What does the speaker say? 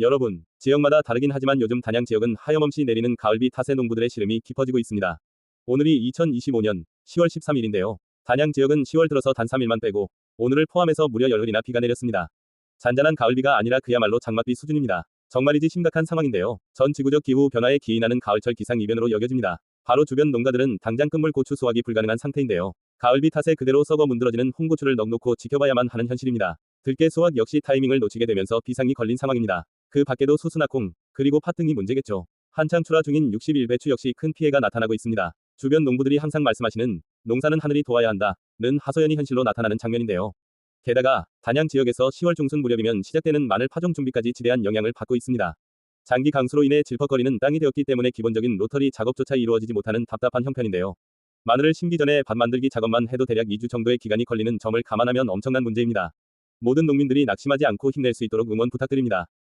여러분, 지역마다 다르긴 하지만 요즘 단양 지역은 하염없이 내리는 가을비 탓에 농부들의 시름이 깊어지고 있습니다. 오늘이 2025년 10월 13일인데요. 단양 지역은 10월 들어서 단 3일만 빼고 오늘을 포함해서 무려 열흘이나 비가 내렸습니다. 잔잔한 가을비가 아니라 그야말로 장맛비 수준입니다. 정말이지 심각한 상황인데요. 전 지구적 기후 변화에 기인하는 가을철 기상 이변으로 여겨집니다. 바로 주변 농가들은 당장 끝물 고추 수확이 불가능한 상태인데요. 가을비 탓에 그대로 썩어 문드러지는 홍고추를 넉놓고 지켜봐야만 하는 현실입니다. 들깨 수확 역시 타이밍을 놓치게 되면서 비상이 걸린 상황입니다. 그 밖에도 수수나 콩, 그리고 팥 등이 문제겠죠. 한창 출하 중인 61배추 역시 큰 피해가 나타나고 있습니다. 주변 농부들이 항상 말씀하시는 농사는 하늘이 도와야 한다 는 하소연이 현실로 나타나는 장면인데요. 게다가 단양 지역에서 10월 중순 무렵이면 시작되는 마늘 파종 준비까지 지대한 영향을 받고 있습니다. 장기 강수로 인해 질퍽거리는 땅이 되었기 때문에 기본적인 로터리 작업조차 이루어지지 못하는 답답한 형편인데요. 마늘을 심기 전에 밭 만들기 작업만 해도 대략 2주 정도의 기간이 걸리는 점을 감안하면 엄청난 문제입니다. 모든 농민들이 낙심하지 않고 힘낼 수 있도록 응원 부탁드립니다.